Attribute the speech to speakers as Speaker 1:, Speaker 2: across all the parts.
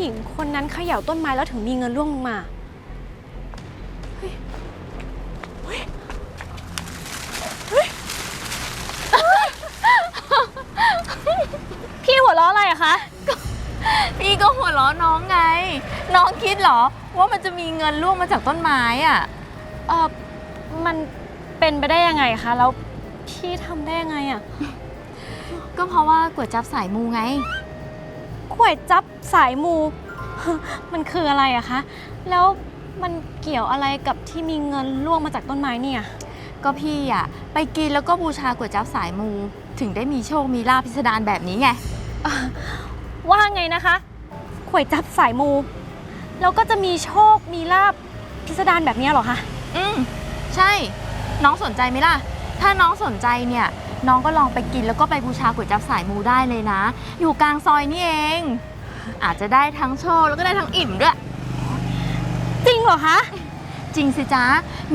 Speaker 1: หญิงคนนั้นเขย่าต้นไม้แล้วถึงมีเงินร่วงลงมาพี่หัวเราะอะไรอะคะ
Speaker 2: พี่ก็หัวเราะน้องไง น้องคิดเหรอ ว่ามันจะมีเงินร่วงมาจากต้นไม้อะ
Speaker 1: เออมันเป็นไปได้ยังไงคะ แล้วพี่ทำได้ยังไงอะ
Speaker 2: ก็เพราะว่าก๋วยจับสายมูไง
Speaker 1: ก๋วยจับสายมู มันคืออะไรอะคะ แล้วมันเกี่ยวอะไรกับที่มีเงินร่วงมาจากต้นไม้เนี่ย
Speaker 2: ก็พี่อะ ไปกินแล้วก็บูชาก๋วยจับสายมู ถึงได้มีโชคมีลาภพิสดารแบบนี้ไง
Speaker 1: ว่าไงนะคะก๋วยจับสายมู แล้วก็จะมีโชคมีลาบพิสดารแบบเนี้ยเหรอคะ
Speaker 2: อืม ใช่ น้องสนใจไหมล่ะ ถ้าน้องสนใจเนี่ย น้องก็ลองไปกินแล้วก็ไปบูชาก๋วยจับสายมูได้เลยนะ อยู่กลางซอยนี่เอง อาจจะได้ทั้งโชคแล้วก็ได้ทั้งอิ่มด้วย
Speaker 1: จริงเหรอคะ
Speaker 2: จริงสิจ๊ะ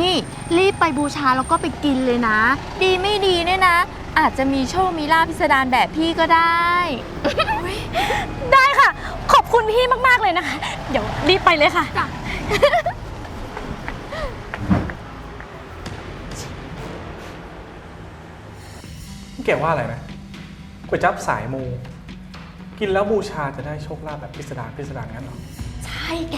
Speaker 2: นี่รีบไปบูชาแล้วก็ไปกินเลยนะ ดีไม่ดีเนี่ยนะ อาจจะมีโชคมีลาภพิสดารแบบพี่ก็ได้
Speaker 1: ได้ค่ะ ขอบคุณพี่มากๆเลยนะคะ เดี๋ยวรีบไปเลยค่ะ
Speaker 3: แกว่าอะไรนะก๋วยจั๊บสายมู กินแล้วบูชาจะได้โชคลาภแบบพิสดารพิสดารงั้นเหรอ
Speaker 1: ใช่แก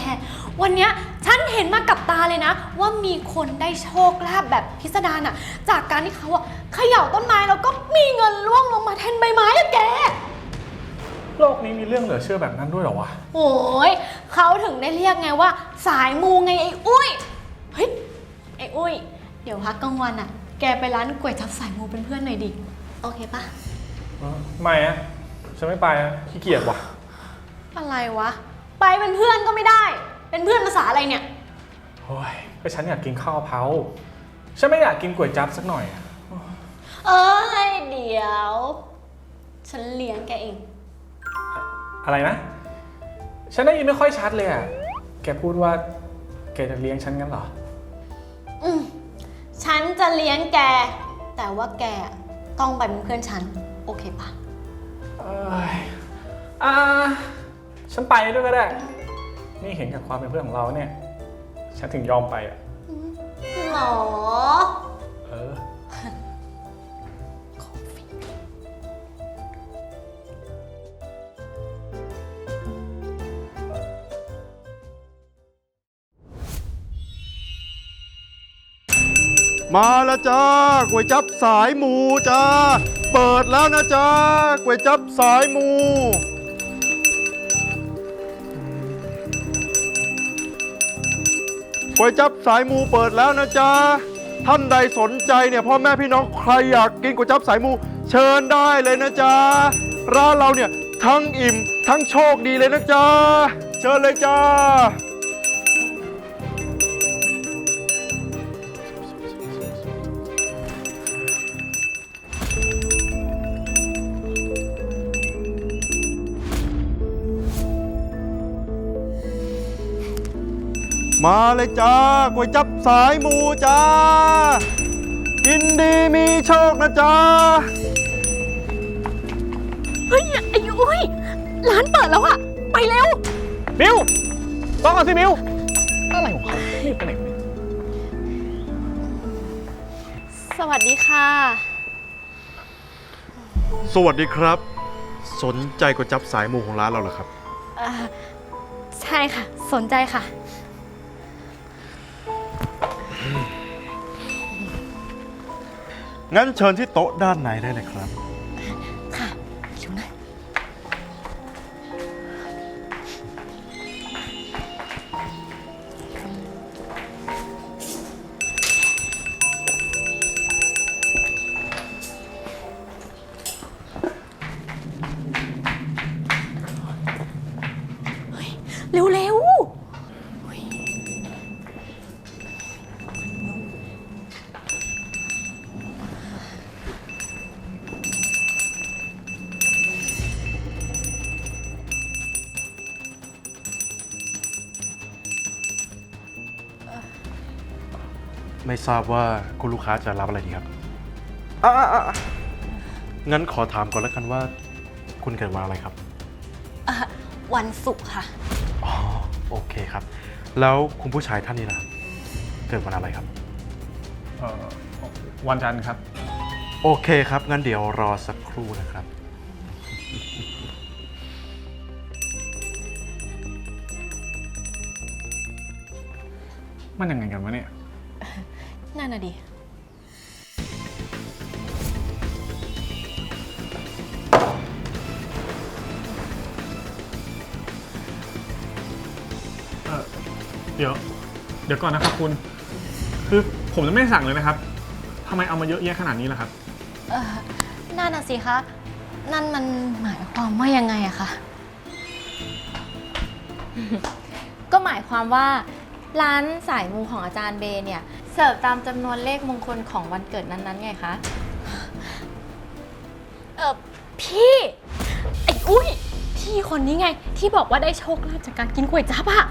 Speaker 1: วันเนี้ยฉันเห็นมากับตาเลยนะ ว่ามีคนได้โชคลาภแบบพิสดารอะจากการที่เขาอะเขย่าต้นไม้แล้วก็มีเงินร่วงลงมาแทนใบไม้อะแก
Speaker 3: โลกนี้มีเรื่องเหลือเชื่อแบบนั้นด้วยเหรอวะ
Speaker 1: โอ้ยเขาถึงได้เรียกไงว่า สายมูไงไอ้อุ้ย เฮ้ย ไอ้อุ้ย เดี๋ยวพักกลางวันอะแกไปร้านก๋วยจั๊บสายมูเป็นเพื่อนหน่อยดิ โอเคปะ
Speaker 3: เออไม่อะฉันไม่ไปอะขี้เกียจว่ะ
Speaker 1: อะไรวะ ไปเป็นเพื่อนก็ไม่ได้ เป็นเพื่อนภาษาอะไรเนี่ย
Speaker 3: โอ้ยก็ฉันอยากกินข้าวกะเพราฉันไม่อยากกินก๋วยจั๊บสักหน่อยอะ
Speaker 1: เอ้ยเดี๋ยว ฉันเลี้ยงแกเอง
Speaker 3: อะไรนะ ฉันได้ยินไม่ค่อยชัดเลยอะแกพูดว่า แกจะเลี้ยงฉันงั้นเหรอ
Speaker 1: อืมฉันจะเลี้ยงแก แต่ว่าแก ต้องไปเป็นเพื่อนฉัน โอเคปะ
Speaker 3: เอ้ยอ่าฉันไปด้วยก็ได้ นี่เห็นกับความเป็นเพื่อนของเราเนี่ย ฉันถึงยอมไปอะ
Speaker 1: หรอ
Speaker 3: เออ
Speaker 4: มาแล้วจ้าก๋วยจับสายหมูจ้า เปิดแล้วนะจ้าก๋วยจับสายหมู ก๋วยจับสายหมูเปิดแล้วนะจ๊ะท่านใดสนใจเนี่ยพ่อแม่พี่น้องใครอยากกินก๋วยจับสายหมู เชิญได้เลยนะจ๊ะร้านเราเนี่ยทั้งอิ่มทั้งโชคดีเลยนะจ๊ะเชิญเลยจ้า มาเลยจ้าก๋วยจับสายหมูจ้า กินดีมีโชคนะจ้า
Speaker 1: เฮ้ยไอ้อุ้ยร้านเปิดแล้วอะไปเร็ว
Speaker 3: มิวต้องก่อนสิมิวอะไรของเขานี่ไปไหนเนี่ย
Speaker 1: สวัสดีค่ะ
Speaker 4: สวัสดีครับ สนใจก๋วยจับสายหมูของร้านเราเหรอครับ
Speaker 1: เอ่อใช่ค่ะ สนใจค่ะ
Speaker 4: งั้นเชิญที่โต๊ะด้านในได้เลยครับ
Speaker 1: ไม่
Speaker 4: ทราบว่าคุณลูกค้าจะรับอะไรดีครับ อะอะอะงั้นขอถามก่อนแล้วกันว่า คุณเกิดวันอะไรครับ
Speaker 1: เอ่อวันศุกร์ค่ะ
Speaker 4: อ๋อ โอเคครับ แล้วคุณผู้ชายท่านนี้ล่ะ เกิดวันอะไรครับ
Speaker 3: เอ่อวันจันทร์ครับ
Speaker 4: โอเคครับ งั้นเดี๋ยวรอสักครู่นะครับ
Speaker 3: มันยังไงกันวะเนี่ย
Speaker 1: นั่นน่ะดิ
Speaker 3: เออเดี๋ยว เดี๋ยวก่อนนะครับคุณ คือผมจะไม่ได้สั่งเลยนะครับทำไมเอามาเยอะแยะขนาดนี้ล่ะครับ
Speaker 1: เออนั่นน่ะสิคะ นั่นมันหมายความว่ายังไงอะคะ
Speaker 2: ก็หมายความว่าร้านสายมูของอาจารย์เบย์เนี่ย เสิร์ฟตามจำนวนเลขมงคลของวันเกิดนั้นๆไงคะ
Speaker 1: เออพี่ไอ้อุ้ยพี่คนนี้ไงที่บอกว่าได้โชคลาภจากการกินก๋วยจั๊บอะ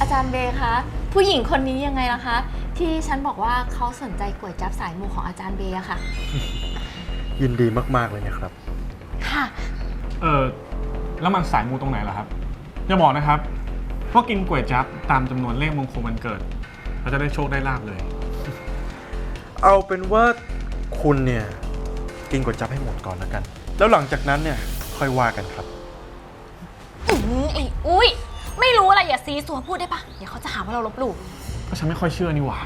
Speaker 2: อาจารย์เบย์คะผู้หญิงคนนี้ยังไงล่ะคะ ที่ฉันบอกว่าเขาสนใจก๋วยจั๊บสายมูของอาจารย์เบย์อะค่ะ
Speaker 4: ยินดีมาก ๆ เลยนะครับ
Speaker 1: ค่ะ
Speaker 3: เออแล้วมันสายมูตรงไหนล่ะครับอย่าบอกนะครับว่ากินก๋วยจั๊บตามจำนวนเลขมงคลวันเกิดเราจะได้โชคได้ลาบเลย
Speaker 4: เอาเป็นว่าคุณเนี่ยกินก๋วยจั๊บให้หมดก่อนแล้วกัน แล้วหลังจากนั้นเนี่ยค่อยว่ากันครับ
Speaker 1: อือไอ้อุ้ย ไม่รู้อะไรอย่าซีสัวพูดได้ปะเดี๋ยวเขาจะหาว่าเราลบหลู่
Speaker 3: ก็ฉันไม่ค่อยเชื่อนี่หว่า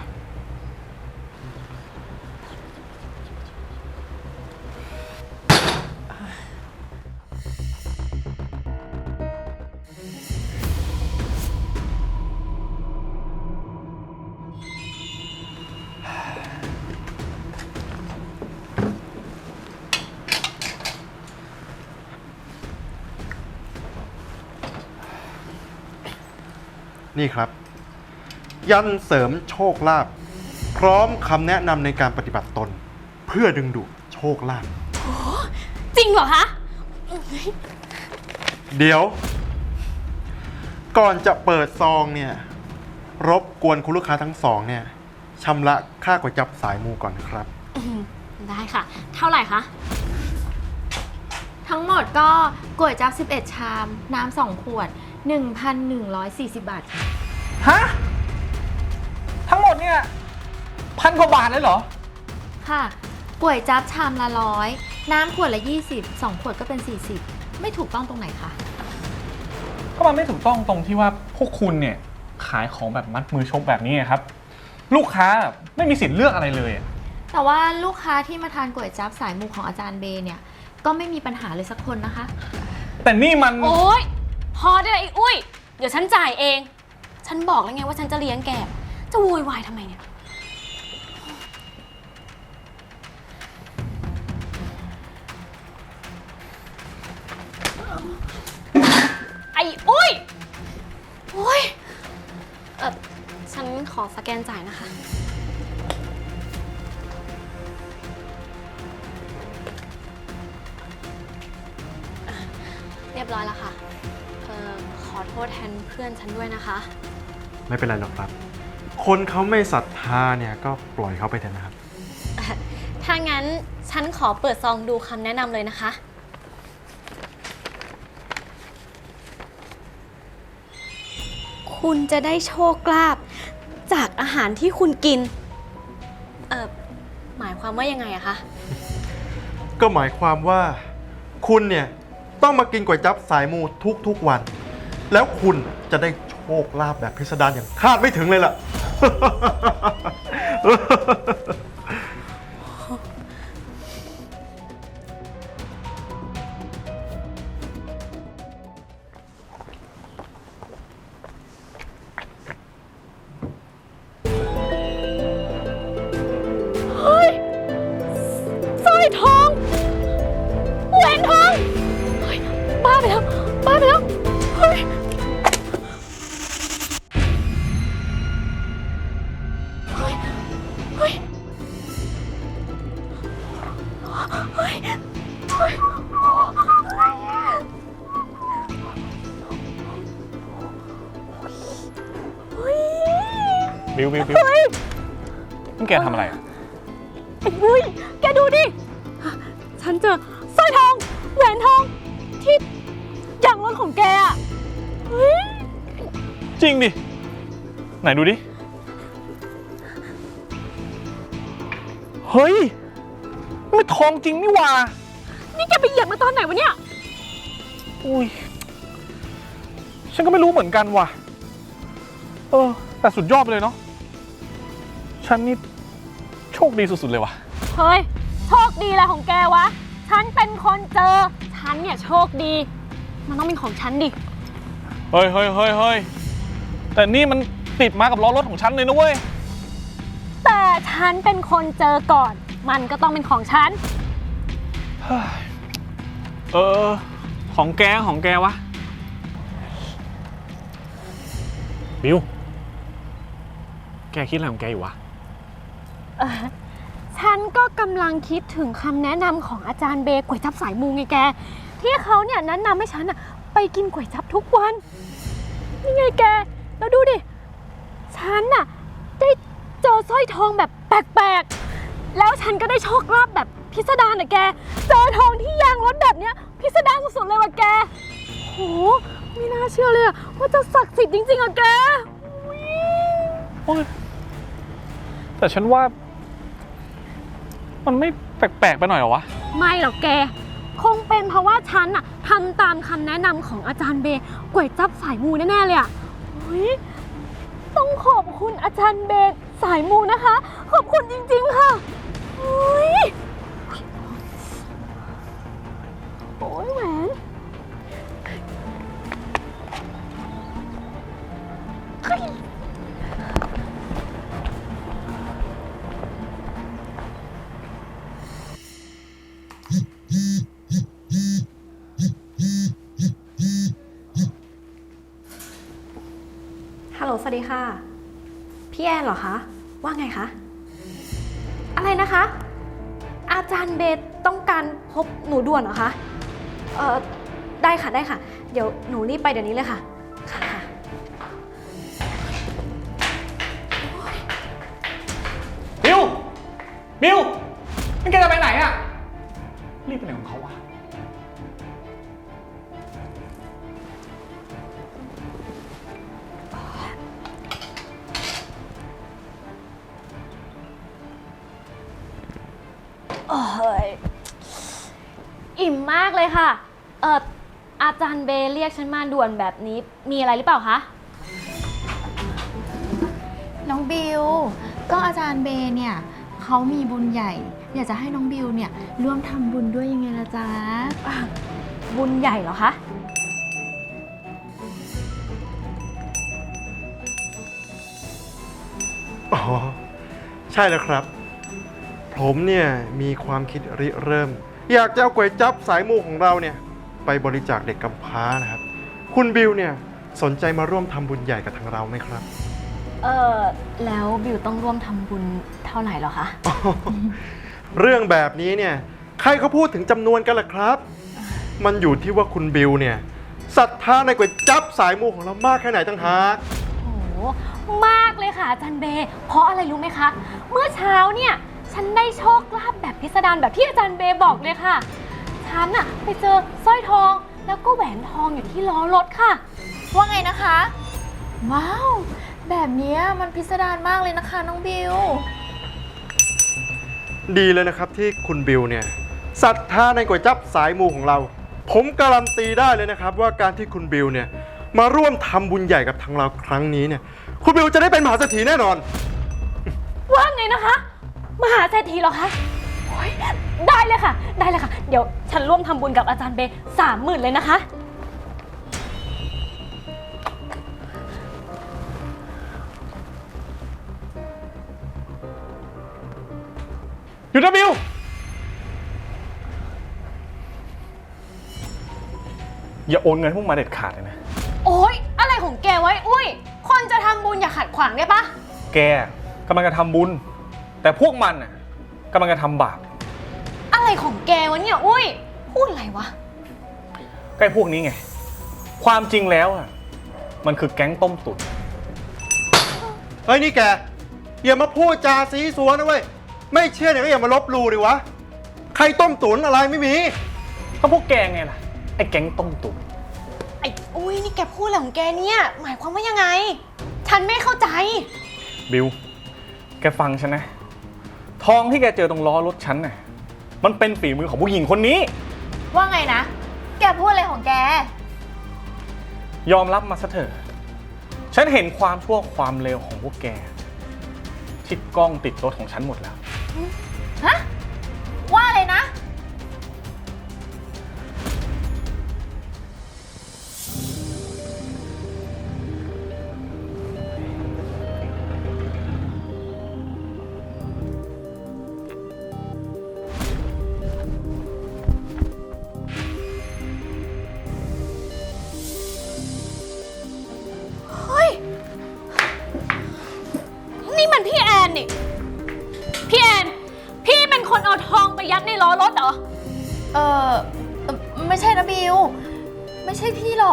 Speaker 4: นี่ครับ ยันเสริมโชคลาภพร้อมคำแนะนำในการปฏิบัติตน เพื่อดึงดูดโชคลาภ
Speaker 1: จริงเหรอคะ
Speaker 4: เดี๋ยว ก่อนจะเปิดซองเนี่ย รบกวนคุณลูกค้าทั้งสองเนี่ยชำระค่าก๋วยจับสายมูก่อนนะครับ
Speaker 1: ได้ค่ะ เท่าไหร่คะ
Speaker 2: ทั้งหมดก็ก๋วยจั๊บ11 ชาม น้ำ2ขวด 1,140 บาทค่ะ
Speaker 3: ฮะ ทั้งหมดเนี่ยพันกว่าบาทเลยเหรอ
Speaker 2: ค่ะก๋วยจั๊บชามละร้อยน้ำขวดละ 20 2 ขวดก็เป็น 40 ไม่ถูกต้องตรงไหนคะ
Speaker 3: ก็มันไม่ถูกต้องตรงที่ว่าพวกคุณเนี่ยขายของแบบมัดมือชกแบบนี้ไงครับ ลูกค้าไม่มีสิทธิ์เลือกอะไรเลยอะ
Speaker 2: แต่ว่าลูกค้าที่มาทานก๋วยจั๊บสายมูของอาจารย์เบย์เนี่ย ก็ไม่มีปัญหาเลยสักคนนะคะ
Speaker 3: แต่นี่มัน
Speaker 1: โอ๊ย พอได้แล้วไอ้อุ้ย เดี๋ยวฉันจ่ายเอง ฉันบอกแล้วไงว่าฉันจะเลี้ยงแก จะโวยวายทำไมเนี่ย ไอ้อุ้ยโอ้ยเออฉันขอสแกนจ่ายนะคะ เรียบร้อยแล้วค่ะ อขอโทษแทนเพื่อนฉันด้วยนะคะ
Speaker 4: ไม่เป็นไรหรอกครับ คนเขาไม่ศรัทธาเนี่ยก็ปล่อยเขาไปเถอะนะครับ
Speaker 1: ถ้างั้นฉันขอเปิดซองดูคำแนะนำเลยนะคะ คุณจะได้โชคลาภจากอาหารที่คุณกิน เอ่อ หมายความว่ายังไงอะคะ
Speaker 4: ก็หมายความว่า คุณเนี่ย ต้องมากินก๋วยจั๊บสายมูทุกๆวัน แล้วคุณจะได้โชคลาภแบบพิสดารอย่างคาดไม่ถึงเลยล่ะ
Speaker 3: บิวบิวบิว
Speaker 1: เฮ้ย
Speaker 3: นี่แกทำอะไรอะ
Speaker 1: ไอ้บุ้ยแกดูดิ ฉันเจอสร้อยทอง แหวนทอง ที่ยางรถของแกอะเฮ้ย
Speaker 3: จริงดิ ไหนดูดิ เฮ้ย ไม่ทองจริงนี่หว่า
Speaker 1: นี่แกไปเหยียบมาตอนไหนวะเนี่ย
Speaker 3: อุ้ย ฉันก็ไม่รู้เหมือนกันว่ะ เออ แต่สุดยอดไปเลยเนาะ ฉันนี่โชคดีสุดๆเลยว่ะ
Speaker 1: เฮ้ย โชคดีอะไรของแกวะ ฉันเป็นคนเจอ ฉันเนี่ยโชคดี มันต้องเป็นของฉันดิ
Speaker 3: เฮ้ยเฮ้ยเฮ้ยเฮ้ยแต่นี่มันติดมากับล้อรถของฉันเลยนะเว้ย
Speaker 1: แต่ฉันเป็นคนเจอก่อน มันก็ต้องเป็นของฉัน
Speaker 3: เออ ของแกของแกวะ บิว แกคิดอะไรของแกอยู่วะ
Speaker 1: เออฉันก็กำลังคิดถึงคำแนะนำของอาจารย์เบก๋วยจับสายมูไงแก ที่เขาเนี่ยแนะนำให้ฉันอะไปกินก๋วยจับทุกวัน นี่ไงแก แล้วดูดิ ฉันน่ะได้เจอสร้อยทองแบบแปลกๆ แล้วฉันก็ได้โชคลาภแบบพิสดารน่ะแก เจอทองที่ยางรถแบบเนี้ยพิสดารสุดๆเลยว่ะแกโหไม่น่าเชื่อเลยอะว่าจะศักดิ์สิทธิ์จริงๆอะแก
Speaker 3: โอ้ยแต่ฉันว่า มันไม่แปลกๆไปหน่อยเหรอวะ
Speaker 1: ไม่หรอกแก คงเป็นเพราะว่าฉันอะทำตามคำแนะนำของอาจารย์เบย์ก๋วยจับสายมูแน่ๆเลยอะเฮ้ยต้องขอบคุณอาจารย์เบย์สายมูนะคะ ขอบคุณจริงๆค่ะเฮ้ย โอ้ยแหวน
Speaker 5: ฮัลโหล สวัสดีค่ะ พี่แอนเหรอคะ ว่าไงคะ อะไรนะคะ อาจารย์เบสต้องการพบหนูด่วนเหรอคะ เอ่อ ได้ค่ะได้ค่ะ เดี๋ยวหนูรีบไปเดี๋ยวนี้เลยค่ะ ค่ะค่ะ
Speaker 3: บิวบิวมันแกจะไปไหนอะ อ้
Speaker 1: ยอิ่มมากเลยค่ะ เอออาจารย์เบย์เรียกฉันมาด่วนแบบนี้ มีอะไรหรือเปล่าคะ
Speaker 2: น้องบิว ก็อาจารย์เบย์เนี่ยเขามีบุญใหญ่ อยากจะให้น้องบิวเนี่ยร่วมทำบุญด้วยยังไงล่ะจ๊ะ
Speaker 1: บุญใหญ่เหรอคะ
Speaker 4: อ๋อ ใช่แล้วครับ ผมเนี่ยมีความคิดริเริ่ม อยากจะเอาก๋วยจับสายมูของเราเนี่ยไปบริจาคเด็กกำพร้านะครับ คุณบิวเนี่ยสนใจมาร่วมทำบุญใหญ่กับทางเราไหมครับ
Speaker 1: เออแล้วบิวต้องร่วมทำบุญเท่าไหร่เหรอคะ
Speaker 4: เรื่องแบบนี้เนี่ยใครเขาพูดถึงจำนวนกันล่ะครับ มันอยู่ที่ว่าคุณบิวเนี่ยศรัทธาในก๋วยจับสายมูของเรามากแค่ไหนตั้งหาก
Speaker 1: โอ้โหมากเลยค่ะอาจารย์เบย์เพราะอะไรรู้ไหมคะ เมื่อเช้าเนี่ย ฉันได้โชคลาภแบบพิสดารแบบที่อาจารย์เบย์บอกเลยค่ะ ฉันอะไปเจอสร้อยทองแล้วก็แหวนทองอยู่ที่ล้อรถค่ะ
Speaker 2: ว่าไงนะคะ ว้าว แบบเนี้ยมันพิสดารมากเลยนะคะน้องบิว
Speaker 4: ดีเลยนะครับที่คุณบิวเนี่ยศรัทธาในก๋วยจับสายมูของเรา ผมการันตีได้เลยนะครับ ว่าการที่คุณบิวเนี่ยมาร่วมทำบุญใหญ่กับทางเราครั้งนี้เนี่ย คุณบิวจะได้เป็นมหาเศรษฐีแน่นอน
Speaker 1: ว่าไงนะคะม หาเศรษฐีเหรอคะโอ๊ยได้เลยค่ะ ได้เลยค่ะ เดี๋ยวฉันร่วมทำบุญกับอาจารย์เบย์สามหมื่นเลยนะคะ
Speaker 3: หยุดนะบิว อย่าโอนเงินให้พวกมาเด็ดขาดเลยนะ
Speaker 5: โอ๊ย อะไรของแกไว้ อุ้ย คนจะทำบุญอย่าขัดขวางได้ปะ
Speaker 3: แกกำลังจะทำบุญ แต่พวกมันน่ะกำลังจะทำบาป
Speaker 5: อะไรของแกวะเนี่ยอุ้ย พูดอะไรวะ
Speaker 3: ใกล้พวกนี้ไง ความจริงแล้วอะมันคือแก๊งต้มตุ๋น
Speaker 4: เฮ้ยนี่แก อย่ามาพูดจาซีสัวนะเว้ย ไม่เชื่อเนี่ยก็อย่ามาลบหลู่ดิวะ ใครต้มตุ๋นอะไรไม่มี
Speaker 3: ก็พวกแกไงล่ะไอ้แก๊งต้มตุ๋น
Speaker 1: อ้อุ้ยนี่แกพูดอะไรของแกเนี่ยหมายความว่ายังไง ฉันไม่เข้าใจ
Speaker 3: บิวแกฟังฉันนะ ทองที่แกเจอตรงล้อรถฉันน่ะ มันเป็นฝีมือของผู้หญิงคนนี้
Speaker 2: ว่าไงนะ แกพูดอะไรของแก
Speaker 3: ยอมรับมาซะเถอะ ฉันเห็นความชั่วความเลวของพวกแก ที่กล้องติดรถของฉันหมดแล้ว
Speaker 2: ฮะ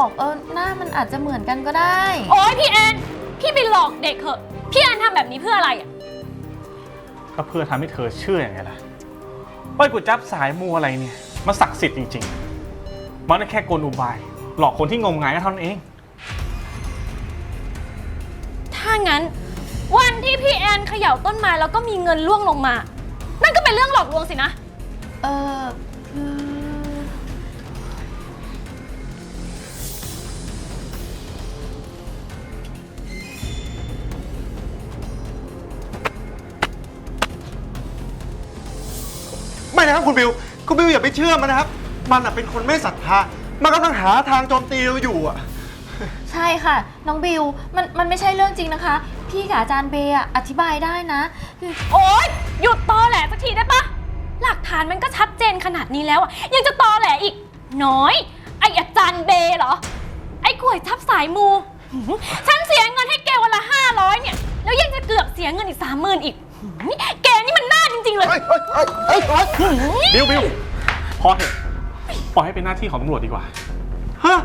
Speaker 1: ใช่
Speaker 2: พี่หรอกเออหน้ามันอาจจะเหมือนกันก็ได้
Speaker 1: โอ๊ยพี่แอน พี่ไปหลอกเด็กเหอะ พี่แอนทำแบบนี้เพื่ออะไรอะ
Speaker 3: ก็เพื่อทำให้เธอเชื่ออย่างไงล่ะว่าก๋วยจับสายมูอะไรเนี่ยมันศักดิ์สิทธิ์จริงๆ มันแค่กลอุบาย หลอกคนที่งมงายก็เท่านั้นเอง
Speaker 1: ถ้างั้น วันที่พี่แอนเขย่าต้นไม้แล้วก็มีเงินล่วงลงมา นั่นก็เป็นเรื่องหลอกลวงสินะ
Speaker 2: เออ คือ
Speaker 4: ไม่นะครับคุณบิว คุณบิวอย่าไปเชื่อมันนะครับ มันอะเป็นคนไม่ศรัทธา มันกำลังหาทางโจมตีเราอยู่อะ
Speaker 2: ใช่ค่ะ น้องบิว มันมันไม่ใช่เรื่องจริงนะคะ พี่กับอาจารย์เบย์อะอธิบายได้นะคือ
Speaker 1: โอ๊ย หยุดตอแหลสักทีได้ปะหลักฐานมันก็ชัดเจนขนาดนี้แล้วอะยังจะตอแหลอีก น้อย ไออาจารย์เบเหรอ ไอ้กล้วยทับสายมูหืมฉันเสียเงินให้แกวันละห้าร้อยเนี่ย แล้วยังจะเกือบเสียเงินอีกสามหมื่นอีกหืม แกนี่มันน่าจริงๆเลย
Speaker 4: เอ้ยเอ้ยเอ้ยเอ้ยเอ้ย
Speaker 3: บิวบิวพอเถอะปล่อยให้เป็นหน้าที่ของตำรวจดีกว่า
Speaker 4: ฮะ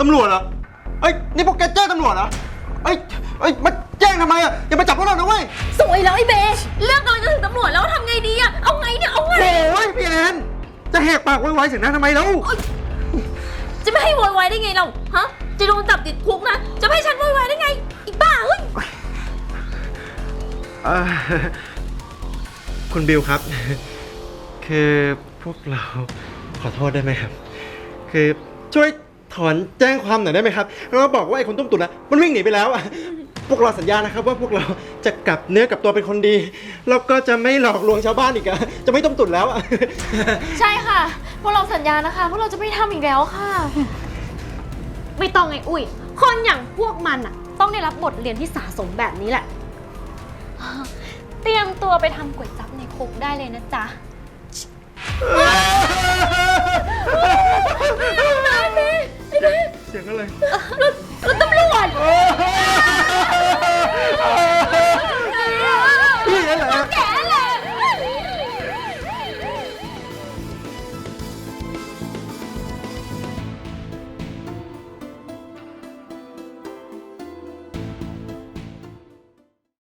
Speaker 4: ตำรวจเหรอเอ้ยนี่พวกแกแจ้งตำรวจเหรอเอ้ยเอ้ยมาแจ้งทำไมอะอย่ามาจับพวกเรานะเว้ย
Speaker 1: สวยแล้วไอ้เบเรื่องกำลังจะถึงตำรวจแล้วทำไงดีอะเอาไงเนี่ยเอาไง
Speaker 4: โอ้ยพี่แอนจะแหกปากไว้ๆเสียงนั้นทำไมแล้ว
Speaker 1: จะไม่ให้โวยวายได้ไงเรา ฮะ จะโดนจับติดคุกนะ จะไม่ให้ฉันโวยวายได้ไง เอ่
Speaker 4: อคุณบิวครับ คือพวกเราขอโทษได้ไหมครับ คือช่วยถอนแจ้งความหน่อยได้ไหมครับแล้วก็บอกว่าไอ้คนต้มตุ๋นนะมันวิ่งหนีไปแล้วอะพวกเราสัญญานะครับ ว่าพวกเราจะกลับเนื้อกลับตัวเป็นคนดีแล้วก็จะไม่หลอกลวงชาวบ้านอีกอะจะไม่ต้มตุ๋นแล้วอะ
Speaker 2: ใช่ค่ะ พวกเราสัญญานะคะ พวกเราจะไม่ทำอีกแล้วค่ะ
Speaker 1: ไม่ต้องไงอุ้ย คนอย่างพวกมันอะต้องได้รับบทเรียนที่สะสมแบบนี้แหละ เตรียมตัวไปทำก๋วยจั๊บในคุกได้เลยนะจ๊ะตาพี่
Speaker 4: เสียงอะไร
Speaker 1: รถตำรวจ